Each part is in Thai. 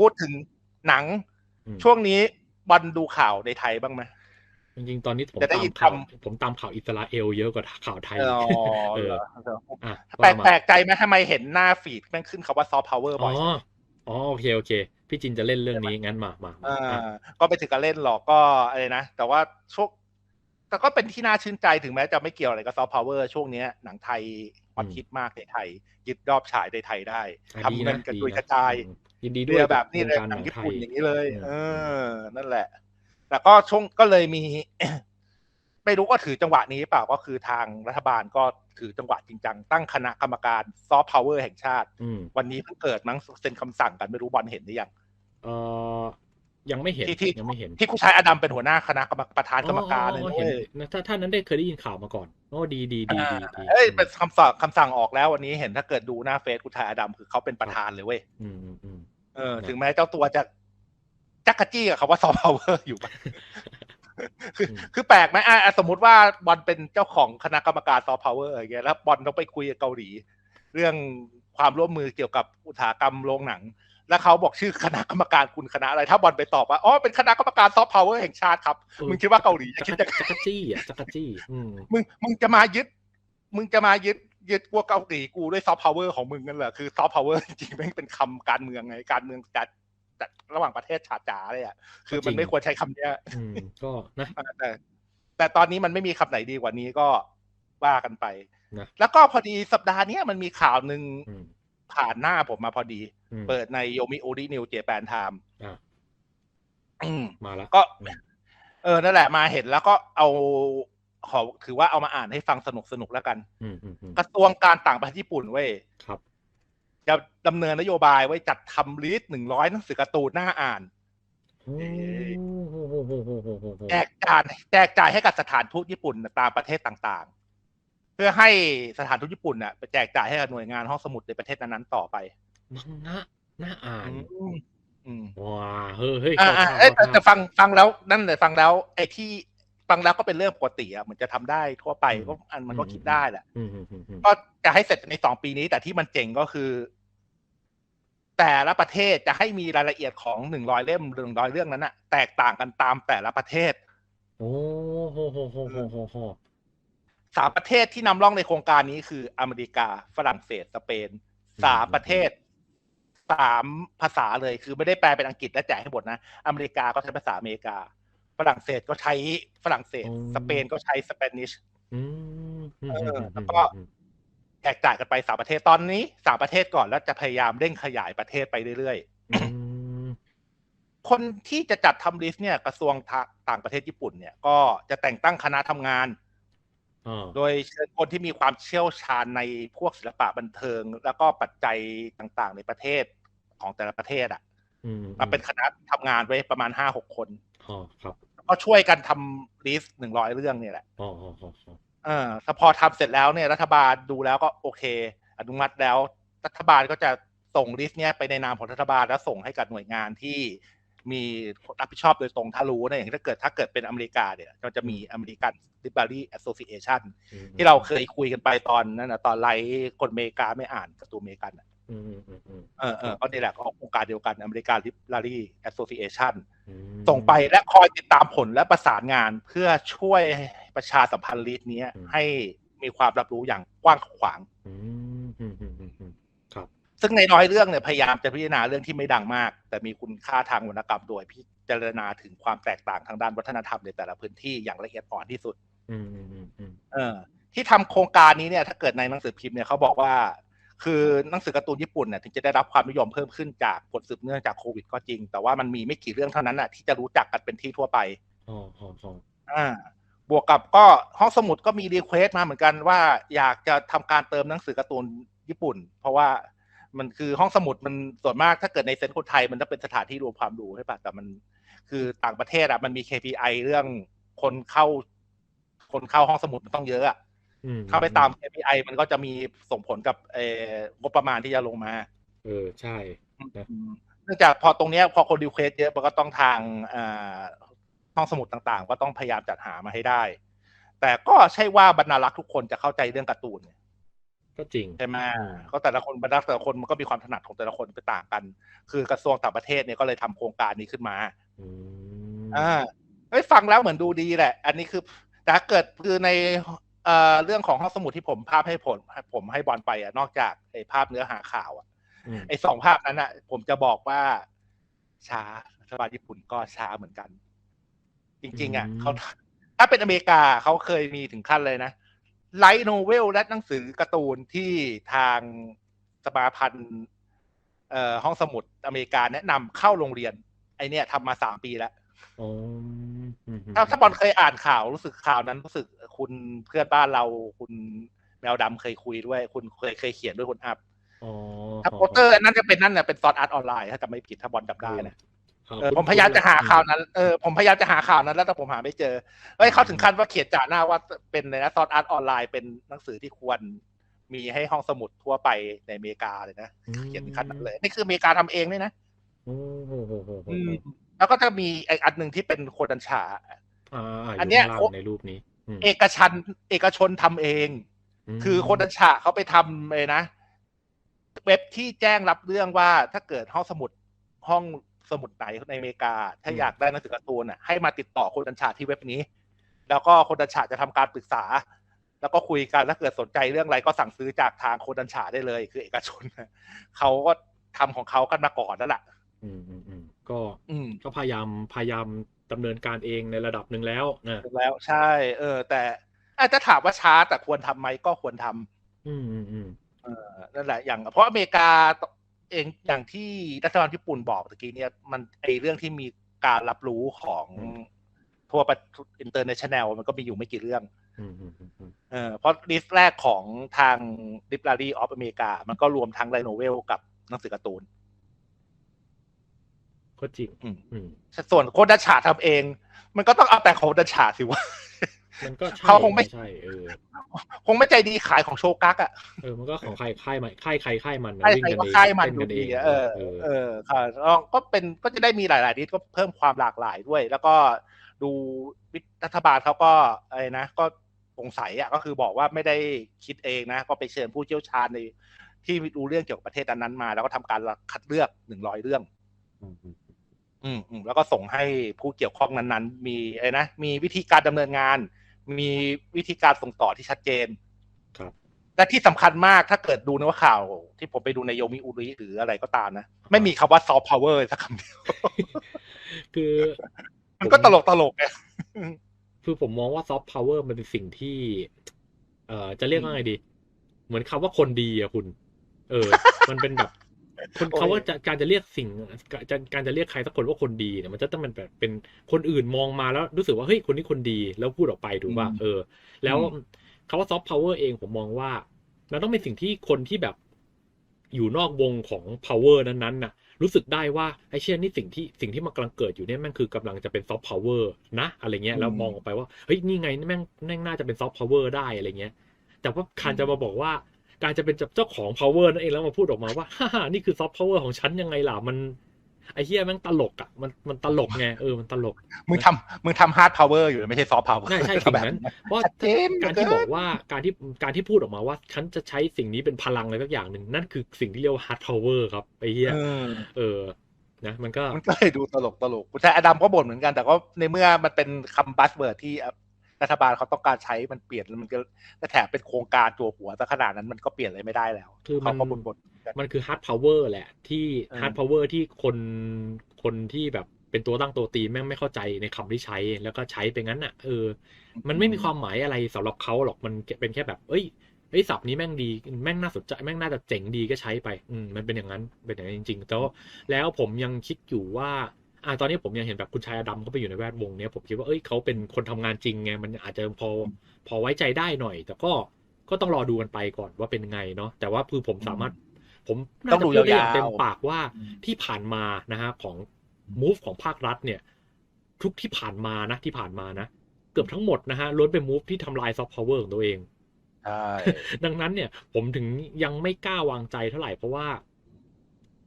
พูดถึงหนังอืมช่วงนี้บอลดูข่าวในไทยบ้างไหมจริงๆตอนนี้ผมจะได้ตามยินข่าวคำผมตามข่าวอิสราเอลเยอะกว่าข่าวไทยอ๋อเออเหรออะแปลว่ากมาแปลกใจไหมทำไมเห็นหน้าฟีดแม่งขึ้นคาว่าซอฟต์พาวเวอร์อ๋บ่ออยอ๋อโอเคโอเค พี่จินจะเล่นเรื่องนี้งั้นมามามาอ่อะาก็ไปถึงการเล่นหรอกก็อะไรนะ แต่ว่าช่วงแต่ก็เป็นที่น่าชื่นใจถึงแม้จะไม่เกี่ยวอะไรกับซอฟต์พาวเวอร์ช่วงเนี้ยหนังไทยฮอตฮิตมากในไทย ยึดรอบฉายในไทยได้อะทำดีเงินะนกันดีโดยนะกระจายอืม ยินดีด้เรีวยยแบบนี้เลยวงการหนังไทญี่ปุ่นอย่างนี้เลยอืมเออ นั่นแหละแต่ก็ช่วงก็เลยมี ไม่รู้ว่าถือจังหวะนี้เปล่าก็คือทางรัฐบาลก็ถือจังหวะจริงจังตั้งคณะกรรมการซอฟต์พาวเวอร์แห่งชาติอืมวันนี้เพิ่งเกิดมั้งเซ็นคำสั่งกันไม่รู้บอลเห็นหรือยังเอ่อยังไม่เห็นที่ที่ยังไม่เห็นที่คุณชายอดัมเป็นหัวหน้าคณะกรรมประธานกรรมการเลยอ๋อนะเห็นเว้ยนะถ้าท่านนั้นได้เคยได้ยินข่าวมาก่อนโอ้ดีดีดีดีดีเอ้ยเป็นคำสั่งคำสั่งออกแล้ววันนี้เห็นถ้าเกิดดูหน้าเฟซคุณชายอดัมคือเขาเป็นประธานเลยเว้ยอืมอืม อืมเออนะถึงแม้เจ้าตัวจะจักกะจี้กับคำว่าซอฟต์พาวเวอร์อยู่บ้างคืออืมคือแปลกไหมอะอะสมมติว่าบอลเป็นเจ้าของคณะกรรมการซอฟต์พาวเวอร์อย่างเงี้ยแล้วบอลต้องไปคุยกับเกาหลี เรื่องความร่วมมือเกี่ยวกับอุตสาหกรรมโรงหนัง แล้วเขาบอกชื่อคณะกรรมการคุณคณะอะไร ถ้าบอลไปตอบว่าอ๋อเป็นคณะกรรมการซอฟต์พาวเวอร์แห่งชาติครับเออมึงคิดว่าเกาหลีจะจัคิดกจะรจักรจี้อะจักรจี้อืมมึงมึงจะมายึด มึงจะมายึด ยึดกลัวเกาหลีกูด้วยซอฟต์พาวเวอร์ของมึงกันเหรอคือซอฟต์พาวเวอร์จริงๆแม่งเป็นคำการเมืองไงการเมืองจัดจัดระหว่างประเทศฉาจ๋าเลยอะคือมันไม่ควรใช้คำเนี้ยอืมก็นะแต่แต่ตอนนี้มันไม่มีคำไหนดีกว่านี้ก็ว่ากันไปนะแล้วก็พอดีสัปดาห์เนี้ยมันมีข่าวหนึ่งอืมผ่านหน้าผมมาพอดีอืมเปิดในโยมิโอรินิวเจแปนไทม์อะอืมมาแล้วก็อืมเออนั่นแหละมาเห็นแล้วก็เอา ขอถือว่าเอามาอ่านให้ฟังสนุกสนุกๆแล้วกันอืมอืมอืมกระทรวงการต่างประเทศญี่ปุ่นเว้ยครับจะดำเนินนโยบายไว้จัดทำลิสต์หนึ่งร้อยหนังสือการ์ตูนหน้าอ่านโอ้โหโหโหโหโหโหโหแจกจ่ายแจกจ่ายให้กับสถานทูตญี่ปุ่นตามประเทศต่างๆ เพื่อให้สถานทูตญี่ปุ่นน่ะไปแจกจ่ายให้กับหน่วยงานห้องสมุดในประเทศนั้นๆต่อไปมังงะน่าอ่านอืมอืมว้าเฮ้ยเฮ้ยอ่าเข้าอ่าท่าเอ้ยแต่เข้าแต่ท่าฟังฟังแล้วนั่นเลยฟังแล้วไอ้ที่ ฟังแล้วก็เป็นเรื่องปกติอะเหมือนจะทำได้ทั่วไปอืมก็อันมันก็อืมคิดได้แหละอืมอืมอืมอืมก็จะให้เสร็จในสองปีนี้แต่ที่มันเจ๋งก็คือ แต่ละประเทศจะให้มีรายละเอียดของหนึ่งร้อยเล่มหนึ่งร้อยเรื่องนั้นน่ะแตกต่างกันตามแต่ละประเทศ โอ้โหโหโหโหโหโหสามประเทศที่นำร่องในโครงการนี้คืออเมริกา ฝรั่งเศสสเปนสามประเทศสามภาษาเลยคือไม่ได้แปลเป็นอังกฤษและแจกให้หมดนะ อเมริกาก็ใช้ภาษาอเมริกา ฝรั่งเศสก็ใช้ฝรั่งเศส สเปนก็ใช้สเปนิชอืมอืมเอออืมแล้วก็อืมแจกจ่ายกันไปสามประเทศตอนนี้สามประเทศก่อนแล้วจะพยายามเร่งขยายประเทศไปเรื่อยอืมๆคนที่จะจัดทำลิสต์เนี่ยกระทรวงต่างประเทศญี่ปุ่นเนี่ยก็จะแต่งตั้งคณะทำงานอ่าโดยเชิญคนที่มีความเชี่ยวชาญในพวกศิลปะบันเทิง แล้วก็ปัจจัยต่างๆ ในประเทศของแต่ละประเทศอะอืมมาเป็นคณะทำงานไว้ประมาณห้าหกคนอ๋อครับ ก็ช่วยกันทำลิสต์หนึ่งร้อยเรื่องเนี่ยแหละอ๋ออ๋ออ๋ออ๋อเออถ้าพอทำเสร็จแล้วเนี่ยรัฐบาลดูแล้วก็โอเค อนุมัติแล้ว รัฐบาลก็จะส่งลิสต์เนี้ยไปในนามของรัฐบาลแล้วส่งให้กับหน่วยงานที่มีรับผิดชอบโดยตรงถ้ารู้นะอย่างถ้าเกิดถ้าเกิดเป็นอเมริกาเนี่ยก็จะมีอเมริกัน Library Association อืมที่เราเคยคุยกันไปตอนนั้นนะตอนไลฟ์คนอเมริกาไม่อ่านการ์ตูนอเมริกันอะ อืมอืมอืมอืมเออเออก็นี่แหละก็โครงการเดียวกันอเมริกัน Library Association อืมส่งไปและคอยติดตามผลและประสานงานเพื่อช่วยประชาสัมพันธ์ลิสต์นี้ให้มีความรับรู้อย่างกว้างขวางอืมอืมอืมอืมอืมครับ ซึ่งในน้อยเรื่องเนี่ยพยายามจะพิจารณาเรื่องที่ไม่ดังมาก แต่มีคุณค่าทางวรรณกรรมโดยพิจารณาถึงความแตกต่างทางด้านวัฒนธรรมในแต่ละพื้นที่อย่างละเอียดอ่อนที่สุดอืมอืมอืมอืมเออ ที่ทำโครงการนี้เนี่ย ถ้าเกิดในหนังสือพิมพ์เนี่ยเขาบอกว่า คือหนังสือการ์ตูนญี่ปุ่นเนี่ยถึงจะได้รับความนิยมเพิ่มขึ้นจากผลสืบเนื่องจากโควิดก็จริง แต่ว่ามันมีไม่กี่เรื่องเท่านั้นน่ะที่จะรู้จักกันเป็นที่ทั่วไปอ๋ออ๋ออ๋ออ่าบวกกับก็ห้องสมุดก็มีรีเควสต์มาเหมือนกันว่าอยากจะทำการเติมหนังสือการ์ตูนญี่ปุ่น เพราะว่ามันคือห้องสมุดมันส่วนมากถ้าเกิดในเซนส์คนไทยมันต้องเป็นสถานที่รวมความรู้ใช่ปะแต่มันคือต่างประเทศอะมันมี KPI เรื่องคนเข้า คนเข้าห้องสมุดมันต้องเยอะอะ อืมเข้าไปตาม KPI มันก็จะมีส่งผลกับเอ่องบประมาณที่จะลงมา เออใช่นะอืมเนื่องจากพอตรงเนี้ยพอคนรีเควสเยอะมันก็ต้องทางอ่าห้องสมุดต่างๆ ก็ต้องพยายามจัดหามาให้ได้ แต่ก็ใช่ว่าบรรณารักษ์ทุกคนจะเข้าใจเรื่องการ์ตูนเนี่ยก็จริงใช่ไหมอืมก็แต่ละคนบรรดาแต่ละคนมันก็มีความถนัดของแต่ละคนไปต่างกัน คือกระทรวงต่างประเทศเนี่ยก็เลยทำโครงการนี้ขึ้นมาอืมอ่าเฮ้ยฟังแล้วเหมือนดูดีแหละ อันนี้คือแต่ถ้าเกิดคือใน เอ่อเรื่องของห้องสมุดที่ผมภาพให้ผลผมให้บอลไปอะนอกจากไอ้ภาพเนื้อหาข่าวอะอืมไอ้สองภาพนั้นอะ ผมจะบอกว่าช้ารัฐบาลญี่ปุ่นก็ช้าเหมือนกัน จริง ๆ อะเขาถ้าเป็นอเมริกาเขาเคยมีถึงขั้นเลยนะไลท์โนเวลและหนังสือการ์ตูนที่ทางสมาพันธ์เอ่อห้องสมุดอเมริกาแนะนำเข้าโรงเรียน ไอเนี่ยทำมาสามปีแล้วอ๋ออืม ถ้าถ้าบอลเคยอ่านข่าวรู้สึกข่าวนั้นรู้สึกคุณเพื่อนบ้านเราคุณแมวดำเคยคุยด้วย คุณเคยเคยเขียนด้วยคุณอัพอ๋อถ้าโปสเตอร์อันนั้นจะเป็นนั่นแหละเป็นซอสอาร์ตออนไลน์ถ้าจำไม่ผิดถ้าบอลจำได้นะอ่เออผมพยายามจะหาข่าวนั้นเออผมพยายามจะหาข่าวนั้นแล้วแต่ผมหาไม่เจอเฮ้ยเขาถึงขั้นว่าเขียนจ่าหน้าว่าเป็นในนะซอสอาร์ตออนไลน์เป็นหนังสือที่ควรมีให้ห้องสมุดทั่วไปในอเมริกาเลยนะเขียนถึงขั้นนั้นเลยนี่คืออเมริกาทำเองด้วยนะ โอ้โหโหโหโหอืมแล้วก็จะมีไอ้อันหนึ่งที่เป็นโคดันฉาอ่าอันเนี้ยข้างล่างในรูปนี้อืมเอกชันเอกชนทำเองมคือโคดันฉาเขาไปทำเลยนะ เว็บที่แจ้งรับเรื่องว่าถ้าเกิดห้องสมุดห้องสมุดไหนในอเมริกา ถ้าอยากได้หนังสือการ์ตูนอะให้มาติดต่อโคดันฉาที่เว็บนี้ แล้วก็โคดันฉาจะทำการปรึกษา แล้วก็คุยกันถ้าเกิดสนใจเรื่องอะไรก็สั่งซื้อจากทางโคดันฉาได้เลย คือเอกชนเขาก็ทำของเขากันมาก่อนแล้วล่ะ อืมอืมอืม ก็อืมก็พยายามพยายามดำเนินการเองในระดับหนึ่งแล้วนะถูกแล้วใช่ เออ แต่อาจจะถามว่าช้าแต่ควรทำไหมก็ควรทำอืมอืมอืมเออนั่นแหละอย่าง เพราะอเมริกาเองอย่างที่รัฐบาลญี่ปุ่นบอกตะกี้เนี่ยมันไอเรื่องที่มีการรับรู้ของทั่วประอินเตอร์เนชั่นแนลมันก็มีอยู่ไม่กี่เรื่องอืมอืมอืมอืมเออเพราะลิสต์แรกของทาง Library of America มันก็รวมทั้งไลโนเวลกับหนังสือการ์ตูน ก็จริงอืมอืมส่วนโคดัชฉาทำเอง มันก็ต้องเอาแต่โคดัชฉาสิวะมันก็ใช่เขาคงไม่ใช่เออคงไม่ใจดีขายของโชกักอะเออมันก็ของใครค่ายใหม่ค่ายใครค่ายมันนะใช่วิ่งใครกันก็เองค่ายมันเต้นดูกันเอดีงอะเออเออเออค่ะแล้วก็เป็นก็จะได้มีหลายๆดิสก็เพิ่มความหลากหลายด้วย แล้วก็ดูรัฐบาลเขาก็อะไรนะก็สงสัยอะก็คือบอกว่าไม่ได้คิดเองนะ ก็ไปเชิญผู้เชี่ยวชาญในที่รู้เรื่องเกี่ยวกับประเทศนั้นๆมา แล้วก็ทำการคัดเลือกหนึ่งร้อยเรื่อง อืมอืมอืมอืมแล้วก็ส่งให้ผู้เกี่ยวข้องนั้นๆ มีอะไรนะมีวิธีการดำเนินงาน มีวิธีการส่งต่อที่ชัดเจน ครับและที่สำคัญมากถ้าเกิดดูในว่าข่าว ที่ผมไปดูในโยมิอุริหรืออะไรก็ตามนะ ไม่มีคำว่าซอฟต์พาวเวอร์สักคำเดียว คือ มันก็ตลกตลกไงคือผมมองว่าซอฟต์พาวเวอร์มันเป็นสิ่งที่ เอ่อจะเรียกว่าไงดี เหมือนคำว่าคนดีอะคุณ เออ มันเป็นแบบ คนโอ้ยคำว่าจะการจะเรียกสิ่งการการจะเรียกใครสักคนว่าคนดีเนี่ยมันจะต้องเป็นแบบเป็นคนอื่นมองมาแล้วรู้สึกว่าเฮ้ยคนนี้คนดีแล้วพูดออกไปถูกป่ะเออ แล้วคำว่าซอฟต์พาวเวอร์เองผมมองว่ามันต้องเป็นสิ่งที่คนที่แบบอยู่นอกวงของ power นั้นๆน่ะ รู้สึกได้ว่าไอ้เช่นนี่สิ่งที่สิ่งที่มันกำลังเกิดอยู่เนี่ยแม่งคือกำลังจะเป็นซอฟต์พาวเวอร์นะ อะไรเงี้ยแล้วมองออกไปว่าเฮ้ยนี่ไงแม่งแม่งน่าจะเป็นซอฟต์พาวเวอร์ได้อะไรเงี้ย แต่ว่าการจะมาบอกว่า การจะเป็นเจ้าของ power นั่นเองแล้วมาพูดออกมาว่าฮ่าฮ่านี่คือซอฟต์พาวเวอร์ของฉันยังไงล่ะมันไอ้เฮียแม่งตลกอะมันมันตลกไงเออมันตลก มึงทำมึงทำฮาร์ดพาวเวอร์อยู่ไม่ใช่ซอฟต์พาวเวอร์ใช่ใช่สิ่งนั้นเพราะชัดเจนการที่บอกว่าการที่การที่พูดออกมาว่า ฉันจะใช้สิ่งนี้เป็นพลังอะไรสักอย่างหนึ่งนั่นคือสิ่งที่เรียกว่า hard power ครับไอ้เหี้ยเออเออนะมันก็มันก็เลยดูตลกตลกใช่อดัมก็บ่นเหมือนกันแต่ก็ในเมื่อมันเป็นคำบัสเวิร์ดที่ รัฐบาลเขาต้องการใช้มันเปลี่ยนแล้วมันก็แถมเป็นโครงการตัวหัวซะขนาดนั้นมันก็เปลี่ยนอะไรไม่ได้แล้ว คือมัเขานก็บ่นบ่นๆกันมันคือ hard power แหละ ที่เออ hard power ที่คนคนที่แบบเป็นตัวตั้งตัวตีแม่งไม่เข้าใจในคำที่ใช้แล้วก็ใช้ไปงั้นอะเออ มันไม่มีความหมายอะไรสำหรับเขาหรอกมันเป็นแค่แบบ เอ้ยเอ้ยศัพท์นี้แม่งดีแม่งน่าสนใจแม่งน่าจะเจ๋งดีก็ใช้ไป อืมมันเป็นอย่างนั้นเป็นอย่างนั้นจริง ๆ แต่ว่าแล้วผมยังคิดอยู่ว่า อ่าตอนนี้ผมยังเห็นแบบคุณชายอดำเขาไปอยู่ในแวดวงเนี้ยผมคิดว่าเอ้ยเขาเป็นคนทำงานจริงไงมันอาจจะพอพอไว้ใจได้หน่อย แต่ก็ก็ต้องรอดูกันไปก่อนว่าเป็นไงเนาะแต่ว่าคือผมสามารถ ผมน่าต้องจะดูพูดได้อย่างยาวๆเต็มปากว่าที่ผ่านมานะฮะของ move ของภาครัฐเนี่ย ทุกที่ผ่านมานะที่ผ่านมานะเกือบทั้งหมดนะฮะล้วนเป็น move ที่ทำลาย soft power ของตัวเองใช่ดังนั้นเนี่ยผมถึงยังไม่กล้าวางใจเท่าไหร่เพราะว่า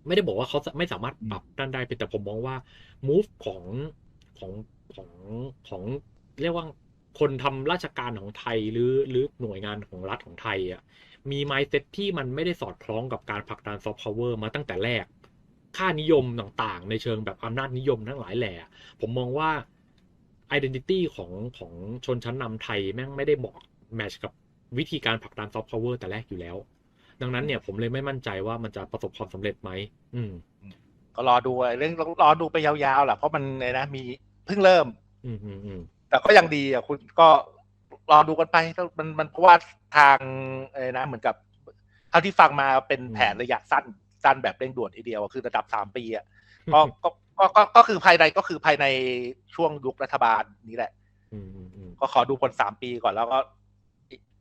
ไม่ได้บอกว่าเขาไม่สามารถปรับด้านได้แต่ผมมองว่า move ของของของของเรียกว่าคนทำราชการของไทยหรือหรือหน่วยงานของรัฐของไทยอะมี mindset ที่มันไม่ได้สอดคล้องกับการผลักดันซอฟต์พาวเวอร์มาตั้งแต่แรก ค่านิยมต่างๆ ในเชิงแบบอำนาจนิยมทั้งหลายแหล่ผมมองว่า identity ของของชนชั้นนำไทยแม่งไม่ได้บอกแมชกับวิธีการผลักดันซอฟต์พาวเวอร์แต่แรกอยู่แล้ว ดังนั้นเนี่ยผมเลยไม่มั่นใจว่ามันจะประสบความสำเร็จไหมอืม ก็รอดูเรื่องรอดูไปยาวๆแหละเพราะมันเนี่ยนะมีเพิ่งเริ่ม อืมอืมอืมแต่ก็ยังดีอะคุณก็รอดูกันไปมันมันเพราะว่าทางเอ้นะ เหมือนกับเท่าที่ฟังมาเป็นแผนระยะสั้นสั้นแบบเร่งด่วนทีเดียวอะคือระดับสามปีอะก็ก็ก็ก็ก็คือภายในก็คือภายในช่วงยุครัฐบาลนี้แหละอืมอืมอืมก็ขอดูผลสามปีก่อนแล้วก็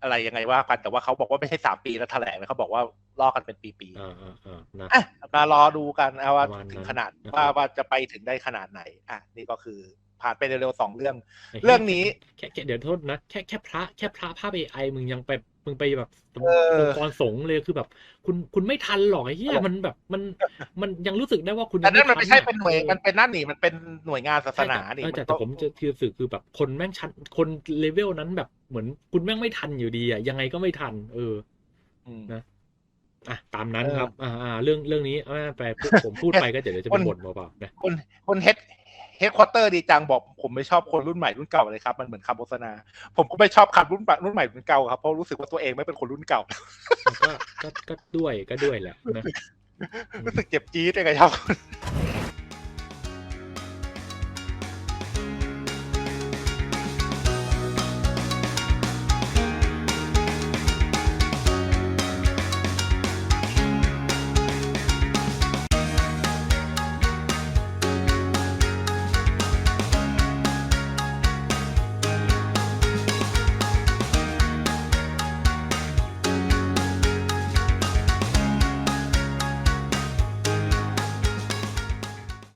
อะไรยังไงว่ากันแต่ว่าเขาบอกว่าไม่ใช่สามปีแล้วแถลงนะเขาบอกว่าล่อกันเป็นปีๆอ่าอ่าอ่านะอะมารอดูกันเอาว่าประมาณนั้นถึงขนาดนะครับว่าว่าจะไปถึงได้ขนาดไหน อะ นี่ก็คือผ่านไปเร็วๆสองเรื่องไหี้ยเรื่องนี้แค่แค่เดี๋ยวโทษนะ แค่แค่พระแค่พระภาพไอมึงยังไป มึงไปแบบเออองค์กรสงฆ์เลยคือแบบ คุณคุณไม่ทันหรอกไอ้เหี้ยมันแบบมันมันยังรู้สึกได้ว่าคุณแต่นั่นมันทัไม่ใช่อะเป็นหน่วยออมันเป็นนั่นนี่มันเป็นหน่วยงานศาสนาใช่นี่เออแต่นแต่ก็ผมจะคือสื่อคือแบบคนแม่งชั้นคนเลเวลนั้นแบบเหมือนคุณแม่งไม่ทันอยู่ดีอะยังไงก็ไม่ทัน เอออืมนะอะตามนั้นเออครับอ่าอ่าเรื่องเรื่องนี้อ่าไปพูดผมพูดไปก็เดี๋ยวจะคเป็นนบ่นเปล่าๆนะคนคนเฮด เฮดควอเตอร์ดีจังบอกผมไม่ชอบคนรุ่นใหม่รุ่นเก่าเลยครับ มันเหมือนคำโฆษณา ผมก็ไม่ชอบคำรุ่นใหม่รุ่นใหม่รุ่นเก่าครับเพราะรู้สึกว่าตัวเองไม่เป็นคนรุ่นเก่า ก็ก็ก็ด้วยก็ด้วยแหละนะรู้สึกเจ็บจี๊ดเลยครับ